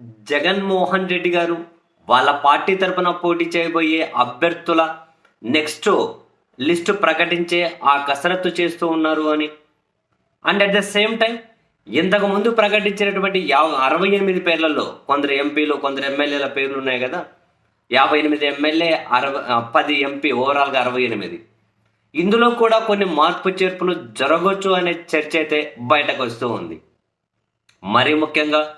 జగన్మోహన్ రెడ్డి గారు వాళ్ళ పార్టీ తరపున పోటీ చేయబోయే అభ్యర్థుల నెక్స్ట్ లిస్టు ప్రకటించే ఆ కసరత్తు చేస్తూ ఉన్నారు అని. And at the same time ఇంతకు ముందు ప్రకటించినటువంటి యా అరవై ఎనిమిది పేర్లలో కొందరు ఎంపీలు కొందరు ఎమ్మెల్యేల పేర్లు ఉన్నాయి కదా. యాభై ఎనిమిది ఎమ్మెల్యే అరవై పది ఎంపీ ఓవరాల్గా అరవై ఎనిమిది. ఇందులో కూడా కొన్ని మార్పు చేర్పులు జరగవచ్చు అనే చర్చ అయితే బయటకు వస్తూ ఉంది. మరీ ముఖ్యంగా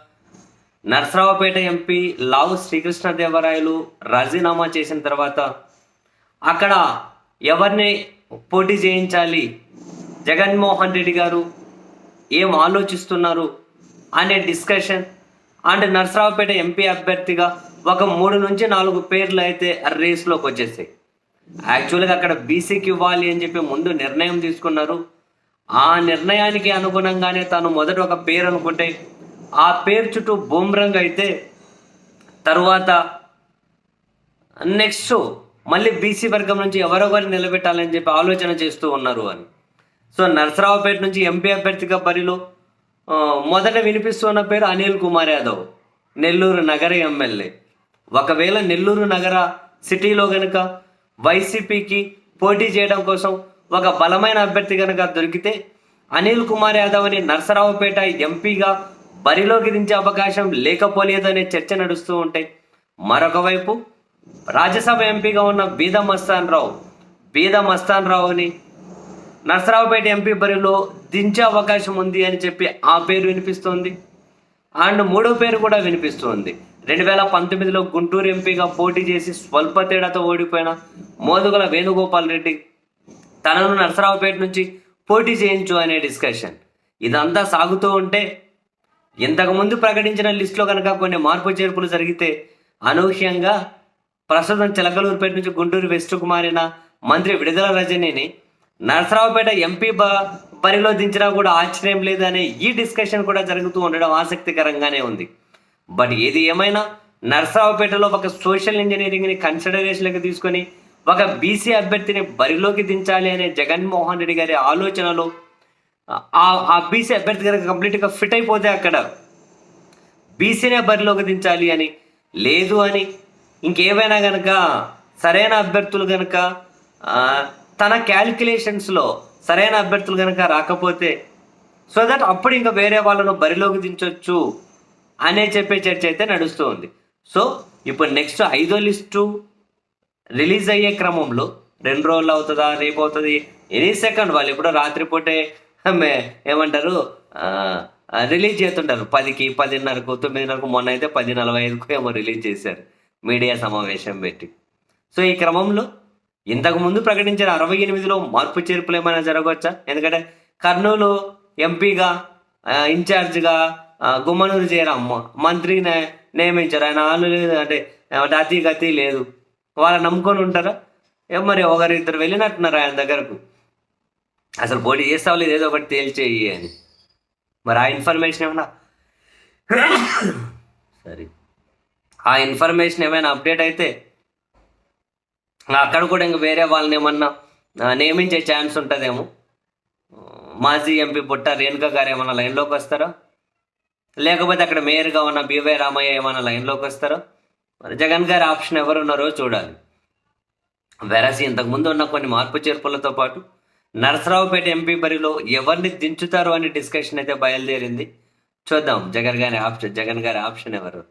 నరసరావుపేట ఎంపీ లావు శ్రీకృష్ణదేవరాయలు రాజీనామా చేసిన తర్వాత అక్కడ ఎవరిని పోటీ చేయించాలి? జగన్మోహన్ రెడ్డి గారు ఏం ఆలోచిస్తున్నారు అనే డిస్కషన్ అండ్ నరసరావుపేట ఎంపీ అభ్యర్థిగా ఒక మూడు నుంచి నాలుగు పేర్లు అయితే రేస్లోకి వచ్చేసాయి. యాక్చువల్గా అక్కడ బీసీకి ఇవ్వాలి అని చెప్పి ముందు నిర్ణయం తీసుకున్నారు. ఆ నిర్ణయానికి అనుగుణంగానే తాను మొదట ఒక పేరు అనుకుంటే ఆ పేరు చుట్టూ బూమ్రంగ్ అయితే తరువాత నెక్స్ట్ మళ్ళీ బీసీ వర్గం నుంచి ఎవరెవరిని నిలబెట్టాలని చెప్పి ఆలోచన చేస్తూ ఉన్నారు అని. సో నరసరావుపేట నుంచి ఎంపీ అభ్యర్థిగా బరిలో మొదట వినిపిస్తున్న పేరు అనిల్ కుమార్ యాదవ్ నెల్లూరు నగర ఎమ్మెల్యే. ఒకవేళ నెల్లూరు నగర సిటీలో కనుక వైసీపీకి పోటీ చేయడం కోసం ఒక బలమైన అభ్యర్థి కనుక దొరికితే అనిల్ కుమార్ యాదవ్ అని నరసరావుపేట ఎంపీగా బరిలోకి దించే అవకాశం లేకపోలేదు అనే చర్చ నడుస్తూ ఉంటాయి మరొక వైపు రాజ్యసభ ఎంపీగా ఉన్న బీద మస్తాన్ రావు బీద మస్తాన్ రావుని నరసరావుపేట ఎంపీ బరిలో దించే అవకాశం ఉంది అని చెప్పి ఆ పేరు వినిపిస్తోంది. అండ్ మూడో పేరు కూడా వినిపిస్తోంది. రెండు వేల పంతొమ్మిదిలో గుంటూరు ఎంపీగా పోటీ చేసి స్వల్ప తేడాతో ఓడిపోయిన మోదుగుల వేణుగోపాల్ రెడ్డి తనను నరసరావుపేట నుంచి పోటీ చేయించు అనే డిస్కషన్. ఇదంతా సాగుతూ ఉంటే ఇంతకుముందు ప్రకటించిన లిస్టులో కనుక కొన్ని మార్పు చేర్పులు జరిగితే అనూహ్యంగా ప్రస్తుతం చిలకలూరుపేట నుంచి గుంటూరు వెస్ట్కు మారిన మంత్రి విడుదల రజనీని నరసరావుపేట ఎంపీ బ బరిలో దించినా కూడా ఆశ్చర్యం లేదనే ఈ డిస్కషన్ కూడా జరుగుతూ ఉండడం ఆసక్తికరంగానే ఉంది. బట్ ఏది ఏమైనా నరసరావుపేటలో ఒక సోషల్ ఇంజనీరింగ్ని కన్సిడరేషన్లకు తీసుకొని ఒక బీసీ అభ్యర్థిని బరిలోకి దించాలి అనే జగన్మోహన్ రెడ్డి గారి ఆలోచనలో ఆ ఆ బీసీ అభ్యర్థి కనుక కంప్లీట్గా ఫిట్ అయిపోతే అక్కడ బీసీనే బరిలోకి దించాలి అని లేదు అని ఇంకేమైనా కనుక సరైన అభ్యర్థులు కనుక తన క్యాలిక్యులేషన్స్లో సరైన అభ్యర్థులు కనుక రాకపోతే సో దట్ అప్పుడు ఇంకా వేరే వాళ్ళను బరిలోకి దించవచ్చు అనే చెప్పే చర్చ అయితే నడుస్తూ ఉంది. సో ఇప్పుడు నెక్స్ట్ ఐదో లిస్టు రిలీజ్ అయ్యే క్రమంలో రెండు రోజులు అవుతుందా రేపు అవుతుంది? ఎనీ సెకండ్ వాళ్ళు ఇప్పుడు రాత్రిపూటే మే- ఏమంటారు? రిలీజ్ చేస్తుంటారు. పదికి పదిన్నరకు తొమ్మిదిన్నరకు మొన్న అయితే పది నలభై ఐదుకు ఏమో రిలీజ్ చేశారు మీడియా సమావేశం పెట్టి. సో ఈ క్రమంలో ఇంతకుముందు ప్రకటించిన అరవై ఎనిమిదిలో మార్పు చేర్పులు ఏమైనా జరగవచ్చా? ఎందుకంటే కర్నూలు ఎంపీగా ఇన్ఛార్జ్గా గుమ్మనూరు జయరామ్ మంత్రిని నియమించారు. ఆయన ఆలు లేదు అంటే అతి గతి లేదు. వాళ్ళని నమ్ముకొని ఉంటారా? ఏం మరి ఒకరిద్దరు వెళ్ళినట్టున్నారు ఆయన దగ్గరకు. అసలు పోటీ చేస్తావు లేదు ఏదో ఒకటి తేల్చేయి అని. మరి ఆ ఇన్ఫర్మేషన్ ఏమైనా సరే. ఆ ఇన్ఫర్మేషన్ ఏమైనా అప్డేట్ అయితే అక్కడ కూడా ఇంక వేరే వాళ్ళని ఏమన్నా నియమించే ఛాన్స్ ఉంటుందేమో. మాజీ ఎంపీ బుట్ట రేణుక గారు ఏమైనా లైన్లోకి వస్తారా? లేకపోతే అక్కడ మేయర్గా ఉన్న బీవై రామయ్య ఏమైనా లైన్లోకి వస్తారా? మరి జగన్ గారి ఆప్షన్ ఎవరున్నారో చూడాలి. వెరసి ఇంతకుముందు ఉన్న కొన్ని మార్పు చేర్పులతో పాటు నరసరావుపేట ఎంపీ బరిలో ఎవరిని దించుతారు అనే డిస్కషన్ అయితే బయలుదేరింది. చూద్దాం. జగన్ గారి ఆప్షన్ జగన్ గారి ఆప్షన్ ఎవరు?